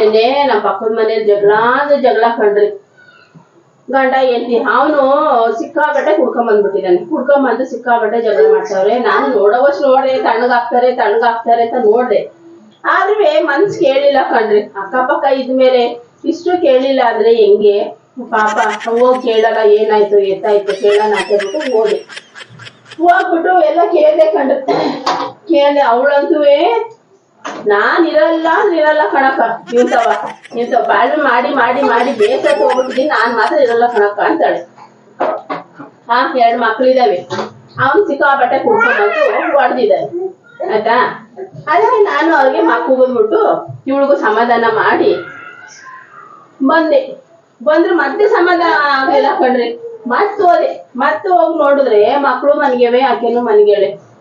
ನಿನ್ನೆ ನಮ್ಮ ಪಕ್ಕದ ಮನೇಲಿ ಜಗಳ ಅಂದ್ರೆ ಜಗಳ ಕಂಡ್ರಿ. ಗಂಡ ಎಲ್ಲಿ ಅವನು ಸಿಕ್ಕಾಬಟ್ಟೆ ಕುಡ್ಕೊಂಡ್ ಬಂದ್ಬಿಟ್ಟಿದ್ದಾನೆ ಕುಡ್ಕೊಂಡ್ ಬಂದು ಸಿಕ್ಕಾಬಟ್ಟೆ ಜಗಳ ಮಾಡ್ತಾವ್ರೆ. ನಾನು ನೋಡೋವಷ್ಟು ನೋಡ್ರೆ, ತಣ್ಣಗಾಗ್ತಾರೆ ತಣ್ಣಗಾಗ್ತಾರೆ ಅಂತ ನೋಡ್ದೆ. ಆದ್ರೆ ಮನ್ಸ್ ಕೇಳಿಲ್ಲ ಕಣ್ರಿ. ಅಕ್ಕಪಕ್ಕ ಇದ್ಮೇಲೆ ಇಷ್ಟು ಕೇಳಿಲ್ಲ ಅಂದ್ರೆ ಹೆಂಗೆ? ಪಾಪ ಹೋಗಿ ಕೇಳಲ್ಲ, ಏನಾಯ್ತು, ಎತ್ತಾಯ್ತು, ಕೇಳೋಣ ಅಂತ ಹೇಳ್ಬಿಟ್ಟು ಹೋದೆ. ಹೋಗ್ಬಿಟ್ಟು ಎಲ್ಲ ಕೇಳ್ದೆ ಕಂಡು ಕೇಳ್ದೆ ಅವಳಂತುವೆ ನಾನ್ ಇರಲ್ಲ ಇರಲ್ಲ ಕಣಕ್ಕ. ನಿಂತವ ನಿಂತವ ಬಾಳ್ವೆ ಮಾಡಿ ಮಾಡಿ ಮಾಡಿ ಬೇಕಾಗಿ ಹೋಗ್ಬಿಟ್ಟಿದ್ದೀನಿ ನಾನ್ ಮಾತ್ರ ಇರಲ್ಲ ಕಣಕ್ಕ ಅಂತಾಳೆ. ಹಾ, ಎರಡ್ ಮಕ್ಳಿದಾವೆ. ಅವ್ನ್ ಸಿಕ್ಕಾಪಟ್ಟೆ ಕುಡ್ಕೊಂಡ್ಬಂದು ಹೊಡೆದಿದ್ದಾನೆ. ಆಯ್ತಾ? ಅದೇ ನಾನು ಅವ್ರಿಗೆ ಮಕ್ಕಳಿಗ್ಬಿಟ್ಟು ಇವಳಿಗೂ ಸಮಾಧಾನ ಮಾಡಿ ಬಂದೆ. ಬಂದ್ರೆ ಮತ್ತೆ ಸಮಾಧಾನ ಆಗ್ಲಿಲ್ಲ ಕಣ್ರಿ. ಮತ್ತೆ ಹೋದೆ. ಮತ್ತೆ ಹೋಗಿ ನೋಡಿದ್ರೆ ಮಕ್ಕಳು ಮನ್ಗೆವೆ ಆಕೆನು ಮನ್ಗೆಳೆ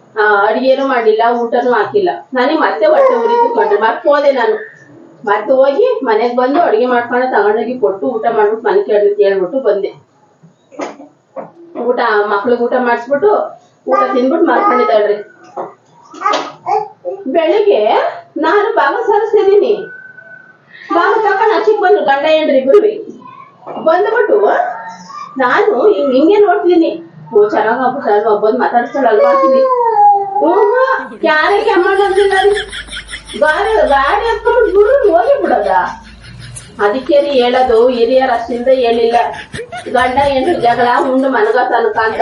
ಅಡಿಗೆನೂ ಮಾಡಿಲ್ಲ, ಊಟನೂ ಹಾಕಿಲ್ಲ. ನನಗೆ ಮತ್ತೆ ಹೊಟ್ಟೆ ಉರಿತು ಕಣ್ರಿ ಮತ್ತೆ ಹೋದೆ ನಾನು. ಮತ್ತೆ ಹೋಗಿ ಮನೆಗ್ ಬಂದು ಅಡಿಗೆ ಮಾಡ್ಕೊಂಡು ತಗೊಂಡೋಗಿ ಕೊಟ್ಟು ಊಟ ಮಾಡ್ಬಿಟ್ಟು ಮನೆ ಕೇಳಿ ಕೇಳ್ಬಿಟ್ಟು ಬಂದೆ. ಊಟ, ಮಕ್ಳಿಗೆ ಊಟ ಮಾಡಿಸ್ಬಿಟ್ಟು ಊಟ ತಿನ್ಬಿಟ್ಟು ಮಾಡ್ಕೊಂಡಿದ್ದಾಳ್ರಿ ಬೆಳಿಗ್ಗೆ ನಾನು ಭಾಗ ಸರಿಸ್ತಿದ್ದೀನಿ. ಭಾಗ ತಕೊಂಡು ಅಚ್ಚಿಗೆ ಬಂದ್ರು ಗಂಡ ಏನ್ರಿ ಇಬ್ರು ಬಂದ್ಬಿಟ್ಟು ನಾನು ಹಿಂಗ್ ನೋಡ್ತಿದ್ದೀನಿ. ಓ, ಚೆನ್ನಾಗ್ ಆಗ್ಬಿಟ್ಟಲ್ವಾ ಬಂದು ಮಾತಾಡ್ಸ್ತಾಳಲ್ವಾ ಹ್ಞೂ ಯಾರೇ ಕೆಮ್ಮಂಗಿಲ್ಲ ಗಾಡಿ ಗಾಡಿ ಹತ್ಕೊಂಡ್ಬಿಟ್ಟು ಗುರು ಹೋಗಿ ಬಿಡೋದ ಅದಕ್ಕೆ ರೀ ಹೇಳೋದು ಹಿರಿಯರ ಅಷ್ಟಿಂದ ಹೇಳಿಲ್ಲ ಗಂಡ ಹೆಂಡ್ರು ಜಗಳ ಉಂಡು ಮನಗ ತನಕ ಅಂತ.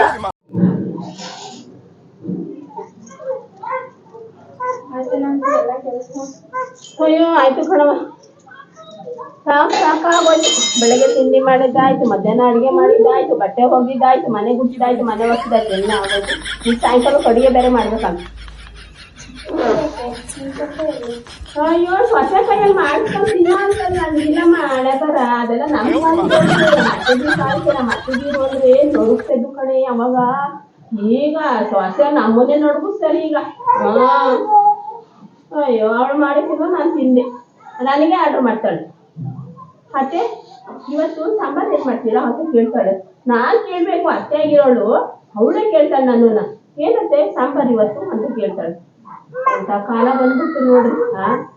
ಅಯ್ಯೋ ಆಯ್ತು ಕಣವ ಸಾಕು ಸಾಕಾಗೋಯ್ತು ಬೆಳಗ್ಗೆ ತಿಂಡಿ ಮಾಡಿದ್ದಾಯ್ತು ಮಧ್ಯಾಹ್ನ ಅಡಿಗೆ ಮಾಡಿದ್ದಾಯ್ತು ಬಟ್ಟೆ ಹೋಗಿದ್ದಾಯ್ತು ಮನೆ ಗುಡ್ಸಿದಾಯ್ತು ಮನೆ ಒರೆಸಿದಾಯ್ತು ಎಲ್ಲ ಆಗೋಯ್ತು. ಈಗ ಸಾಯಂಕಾಲ ಅಡಿಗೆ ಬೇರೆ ಮಾಡ್ಬೇಕಂತ. ಅಯ್ಯೋ ಸ್ವಚ್ಛ ಕೈಯಲ್ಲಿ ಮಾಡ್ಕೊಂಡು ತಿನ್ನೋ ಅಂತ ನನಗಿಲ್ಲ ಅದೆಲ್ಲ ನಮ್ಮ ಮಟ್ಟಿಗೆ ಹೋದ್ರೆ ನೊಡುಕ್ತಿದ್ದು ಕಣೆ ಅವಾಗ. ಈಗ ಸ್ವಚ್ಛ ನಮ್ಮನ್ನೇ ಸರಿ ಈಗ. ಅಯ್ಯೋ ಅವಳು ಮಾಡಿಸಿದ್ರು ನಾನು ತಿಂದೆ. ನನಗೆ ಆರ್ಡರ್ ಮಾಡ್ತಾಳೆ. ಅತ್ತೆ, ಇವತ್ತು ಸಾಂಬಾರ್ ಏನ್ ಮಾಡ್ತೀರಾ ಅಂತ ಕೇಳ್ತಾಳೆ. ನಾನ್ ಕೇಳ್ಬೇಕು, ಅತ್ತೆ ಆಗಿರೋಳು, ಅವಳೇ ಕೇಳ್ತಾಳೆ ನಾನು ಏನತ್ತೆ ಸಾಂಬಾರ್ ಇವತ್ತು ಅಂತ ಕೇಳ್ತಾಳೆ. ಅಂತ ಕಾಲ ಬಂದ್ಬಿಟ್ಟು ನೋಡ್ರಿ ಹಾ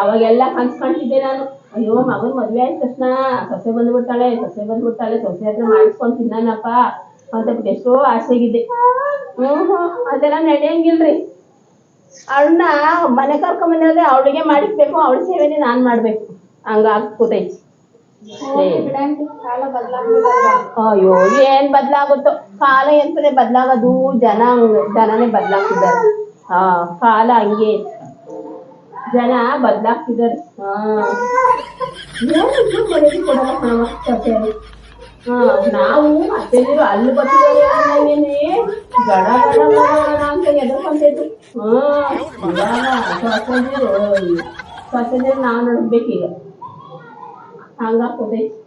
ಅವಾಗೆಲ್ಲ ಕನ್ಸ್ಕೊಂತಿದ್ದೆ ನಾನು. ಅಯ್ಯೋ, ಮಗನ್ ಮದ್ವೆ ಆಯ್ತ ತಕ್ಷಣ. ಸೊಸೆ ಬಂದ್ಬಿಡ್ತಾಳೆ ಸೊಸೆ ಬಂದ್ಬಿಡ್ತಾಳೆ, ಸೊಸೆ ಹತ್ರ ಮಾಡಿಸ್ಕೊಂಡ್ ತಿನ್ನಪ್ಪ ಅಂತ ಎಷ್ಟೋ ಆಸೆಗಿದ್ದೆ. ಹ್ಮ್ ಹ್ಮ್, ಅದೆಲ್ಲ ನಡೆಯಂಗಿಲ್ರಿ. ಅವಳನ್ನ ಮನೆ ಕರ್ಕೊಂಬಂದ್ರೆ ಅವಳಿಗೆ ಮಾಡಿಸ್ಬೇಕು, ಅವಳ ಸೇವೆನೇ ನಾನ್ ಮಾಡ್ಬೇಕು. ಹಂಗಾಗ್ಬೋದೈತಿ ಅಯ್ಯೋ, ಏನ್ ಬದ್ಲಾಗುತ್ತೋ. ಕಾಲ ಎಂತನೇ ಬದ್ಲಾಗದು? ಜನ ಜನನೇ ಬದ್ಲಾಗ್ತಿದ್ದಾರೆ. ಹಾ, ಕಾಲ ಹಂಗೆ. ಜನ ಬದ್ಲಾಗ್ತಿದ್ದಾರೆ. ಹಾ. ಹಾ, ನಾವು ಅತ್ತೆದಿರು ಅಲ್ಲಿ ಬರ್ತಿದ್ದಾರೆ ಅನ್ನಂಗೇನೆ ಗಡ ಗಡ ಅಂತ ಎದರ್ಕೊಂತೈತು ಹಾ, ಇವಾಗ ನಾವು ನೋಡ್ಬೇಕೀಗ. Allah for this.